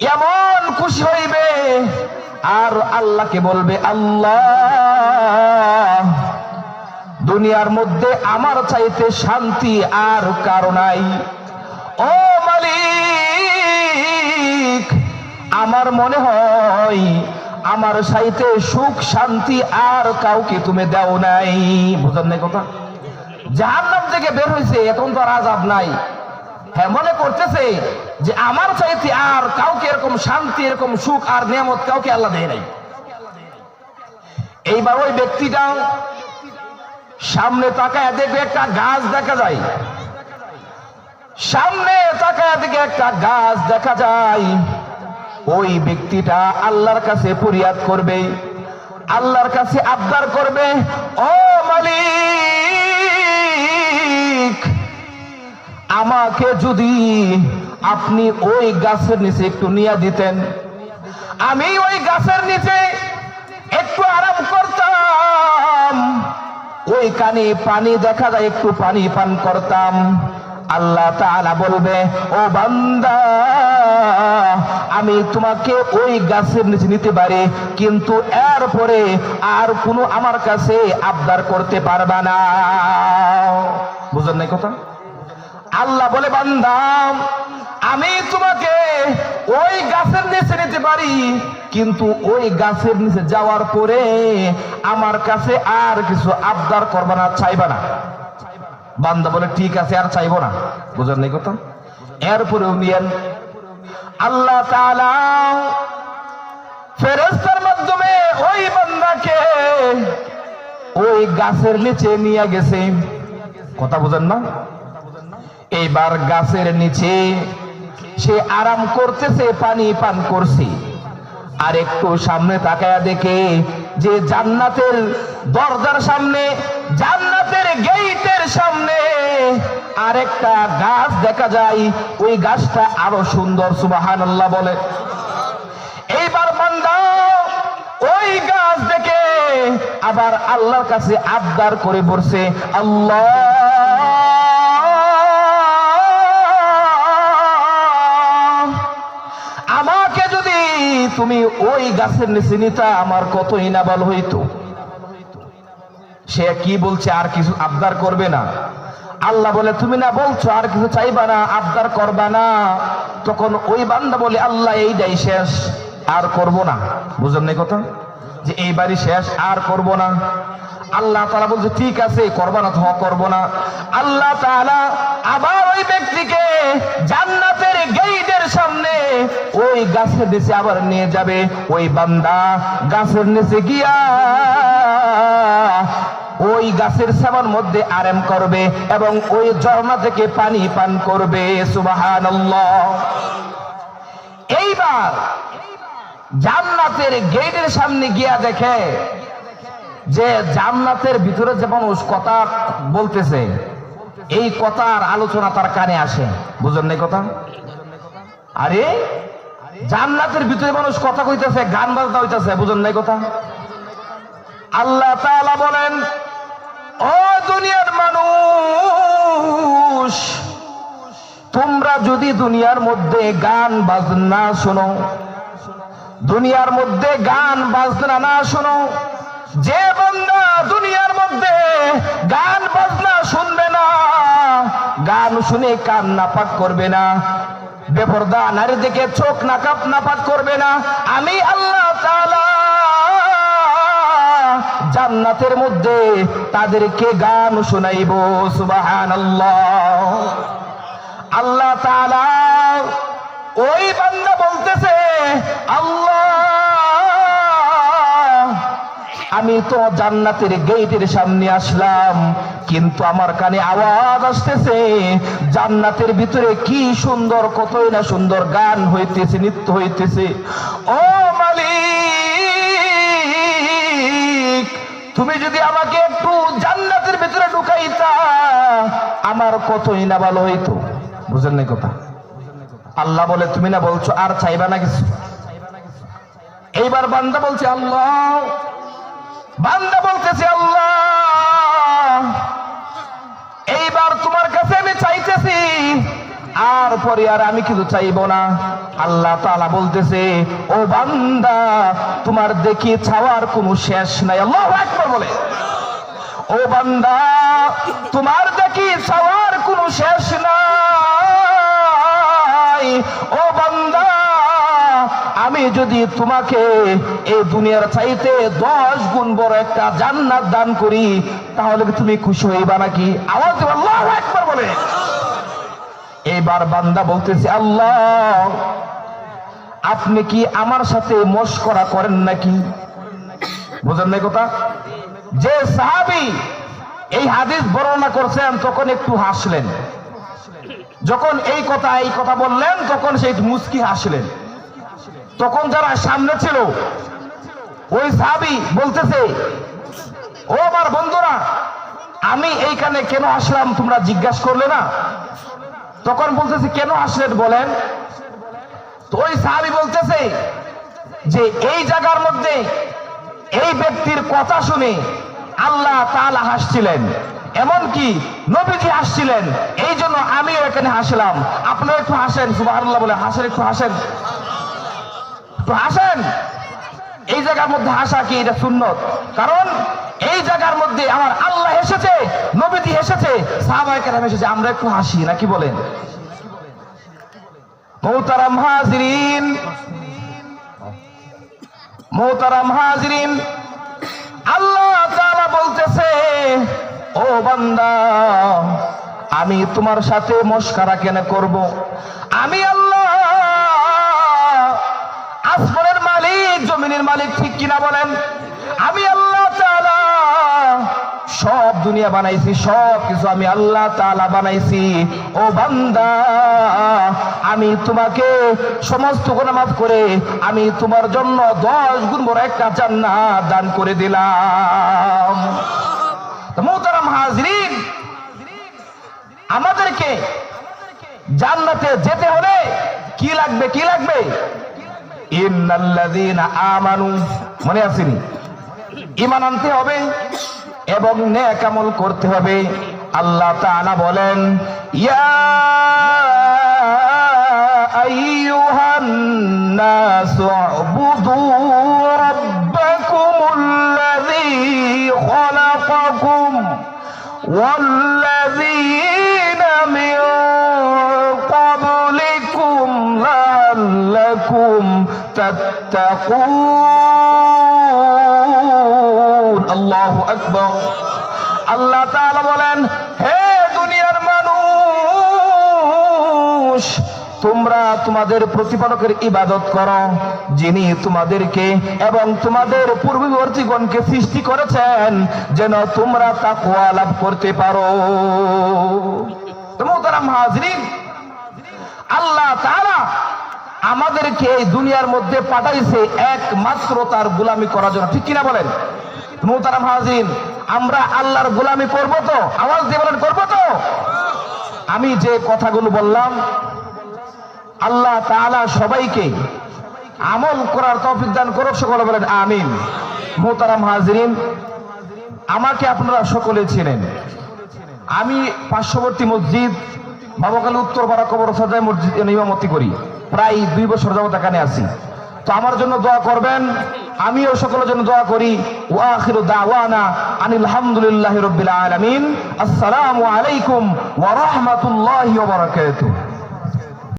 এমন খুশি হইবে আর আল্লাহকে বলবে, আল্লাহ, দুনিয়ার মধ্যে আমার চাইতে শান্তি আর কারও নাই। ও মালিক, আমার মনে হয় আমার সাইতে সুখ, শান্তি আর কাউকে তুমি দাও নাই। বুঝার নাই কথা? জাহান্নাম থেকে বের হয়েছে এখন তো আর আজাব নাই। হ্যাঁ মনে করতেছে যে আমার চাইতে আর কাউকে এরকম শান্তি, এরকম সুখ আর নিয়ামত কাউকে আল্লাহ দেয় নাই। এইবার ওই ব্যক্তিটা সামনে তাকায় দেখবে একটা গাছ দেখা যায়। সামনে তাকায় দেখে একটা গাছ দেখা যায়। ওই ব্যক্তিটা আল্লাহর কাছে ফরিয়াদ করবে, আল্লাহর কাছে আবদার করবে, ও মালিক আমাকে যদি আপনি ওই গাছের নিচে একটু নিয়ে দিতেন। আমি ওই গাছের নিচে একটু আরাম করতাম। ওই কানে পানি দেখা যায়, একটু পানি পান করতাম। আল্লাহ তাআলা বলবে, ও বান্দা, আমি তোমাকে ওই গাছের নিচে নিতে পারি, কিন্তু এরপরে আর কোনো আমার কাছে আবদার করতে পারবা না। বুঝলেন নাই কথা? আল্লাহ বলে বান্দাম আমি তোমাকে ওই গাছের নিচে নিতে পারি, কিন্তু ওই গাছের নিচে যাওয়ার পরে আমার কাছে আর কিছু আবদার করবা না চাইবা না। বান্দা বলে, ঠিক আছে, আর চাইব না। বুঝলেন নাই কথা? এরপরেও নিয়েন, আল্লাহ তাআলা মাধ্যমে ওই বান্দাকে ওই গাছের নিচে নিয়ে গেছে। কথা বুঝেন না? এইবার গাছের নিচে, সে আরাম করতেছে, পানি পান করছে। আর একটু সামনে তাকায়া দেখে যে জান্নাতের দরজার সামনে, জান্নাতের গেইটের সামনে আরেকটা গাছ দেখা যায়। ওই গাছটা আরও সুন্দর সুবাহান আল্লাহ বলে। এইবার বান্দা ওই গাছ দেখে আবার আল্লাহর কাছে আবদার করে পড়ছে আল্লাহ তুমি ওই গাছের নিচে নিতা আমার কত ইনাবাল হইতো। সে কি বলছে, আর কিছু আবদার করবে না। আল্লাহ বলে, তুমি না বলছো, আর কিছু চাইবা না, আবদার করবা না। তখন ওই বান্দা বলে, আল্লাহ এইটাই শেষ, আর করব না। বুঝলেন না কথা? যে এইবারই শেষ, আর করব না। আল্লাহ তাআলা বলছে, ঠিক আছে, করবা না তো করব না। আল্লাহ তাআলা আবার ওই ব্যক্তিকে জান্নাতের সামনে ওই গাছের নিচে আবার নিয়ে যাবে। ওই বান্দা গাছের নিচে গিয়া ওই গাছের সেবন মধ্যে আরাম করবে এবং ওই ঝর্ণা থেকে পানি পান করবে। সুবহানাল্লাহ। এইবার জান্নাতের গেটের সামনে গিয়া দেখে যে জান্নাতের ভিতরে যে মানুষ কথা বলতেছে, এই কথার আলোচনা তার কানে আসে। বুঝলেন নাই কথা? আরে, জান্নাতের ভিতরে মানুষ কথা কইতেছে, গান বাজনা হইতেছে বুঝলেন নাই কথা? আল্লাহ তাআলা বলেন, ও দুনিয়ার মানুষ, তোমরা যদি দুনিয়ার মধ্যে গান বাজনা শোনো, দুনিয়ার মধ্যে গান বাজনা না শোনো, যে বন্ধা দুনিয়ার মধ্যে গান বাজনা শুনবে না, গান শুনে কান নাপাক করবে না বেপরদা নারী দিকে চোখ নাকাপ নাপাক করবে না। আমি আল্লাহ জান্নাতের মধ্যে তাদেরকে গান শোনাইব, সুবহানাল্লাহ। আল্লাহ তালা ওই বান্দা বলতেছে, আল্লাহ আমি তো জান্নাতের গেটের সামনে আসলাম, কিন্তু আমার কানে আওয়াজ আসতেছে, জান্নাতের ভিতরে কি সুন্দর, কতই না সুন্দর গান হইতেছে, নৃত্য হইতেছে। ও মালিক, তুমি যদি আমাকে একটু জান্নাতের ভিতরে ঢুকাইতা, আমার কতই না ভালো হইতো। বুঝেন নাই কথা? আল্লাহ বলে, তুমি না বলছো, আর চাইবা না কিছু? এইবার বান্দা বলছে, আল্লাহ বান্দা বলতেছে, আল্লাহ, এইবার তোমার কাছে আমি চাইতেছি, আর পরে আর আমি কিছু চাইব না। আল্লাহ তাআলা বলতেছে, ও বান্দা, তোমার দেখি চাওয়ার কোনো শেষ নাই। আল্লাহু আকবার বলে। ও বান্দা, তোমার দেখি চাওয়ার কোনো শেষ নাই। ও আমি যদি তোমাকে এই দুনিয়ার চাইতে দশ গুণ বড় একটা জান্নাত দান করি, তাহলে তুমি খুশি হইবা নাকি? আওয়াজ আল্লাহু আকবার বলে। এবার বান্দা বলতেছে, আল্লাহ, আপনি কি আমার সাথে মস্করা করেন নাকি? বুঝেন নাই কথা? যে সাহাবি এই হাদিস বর্ণনা করছেন, তখন একটু হাসলেন। যখন এই কথা এই কথা বললেন, তখন সেই মুস্কি হাসলেন। তখন যারা সামনে ছিল, ওই সাহাবি বলতেছে, ও আমার বন্ধুরা, আমি এইখানে কেন আসলাম? তোমরা জিজ্ঞাসা করলে না? তখন বলতেছে, কেন আসলেন বলেন? তো ওই সাহাবি বলতেছে যে, এই জায়গার মধ্যে এই ব্যক্তির কথা শুনে আল্লাহ তাআলা হাসছিলেন। এমনকি নবীজি হাসছিলেন। এই জন্য আমিও এখানে হাসলাম। আপনারা একটু হাসেন, সুবহানাল্লাহ বলে, হাসেন, একটু হাসেন। একটু হাসেন এই জায়গার মধ্যে হাসা কি এটা সুন্নত? কারণ এই জায়গার মধ্যে আমার আল্লাহ এসেছে, নবীজি এসেছে কেরাম এসেছে। আমরা একটু হাসি, নাকি বলেন? মোহতারাম হাজরিন। মোহতারাম হাজরিন। আল্লাহ তাআলা বলতেছে, ও বান্দা, আমি তোমার সাথে মস্কারা কেন করব? আমি আল্লাহ মালিক ঠিক কিনা বলেন? আমি আল্লাহ সব দুনিয়া বানাইছি, সব কিছু আমি আল্লাহ তাআলা বানাইছি। ও বান্দা, আমি তোমাকে সমস্ত গুনাহ মাফ করে আমি তোমার জন্য দশ গুণ বড় একটা জান্নাত দান করে দিলাম। মোহতারাম হাজরিন, আমাদেরকে জান্নাতে যেতে হলে কি লাগবে কি লাগবে? মনে আসেনি ইমান আনতে হবে এবং নেক আমল করতে হবে। আল্লাহ তানা বলেন, ইয়া আইয়ুহান নাসু বুদু রাব্বাকুমুল্লাযী খালাকাকুম ওয়াল আল্লাহ أكبر الله তাআলা বলেন هي দুনিয়ার মানুষ, তোমরা তোমাদের প্রতিপালকের ইবাদত করো, যিনি তোমাদেরকে এবং তোমাদের পূর্ববর্তীগণকে সৃষ্টি করেছেন, যেন তোমরা তাকুয়া লাভ করতে পারো। মোহতারাম হাজরিন, আল্লাহ তারা আমাদেরকে এই দুনিয়ার মধ্যে পাঠাইছে একমাত্র তার গোলামি করার জন্য। ঠিক কিনা বলেন? মোহতারাম হাজিন আমরা আল্লাহর গোলামি করব তো? আওয়াজ দিয়ে বলেন, করব তো? আমি যে কথাগুলো বললাম, আল্লাহ তাআলা সবাইকে আমল করার তৌফিক দান করুক, সকলে বলেন, আমিন। মোহতারাম হাজরিন, আমাকে আপনারা সকলে ছিলেন আমি পার্শ্ববর্তী মসজিদ, বাবাকালী উত্তর পাড়া কবর সাজায় মসজিদ ইমামতি করি। প্রায় দুই বছর যাবত এখানে আছি। তো আমার জন্য দোয়া করবেন, আমিও সকলের জন্য দোয়া করি। ওয়াখিরু দাওয়ানা আনিল হামদুলিল্লাহি রাব্বিল আলামিন। আসসালামু আলাইকুম ওয়া রাহমাতুল্লাহি ওয়া বারাকাতুহু।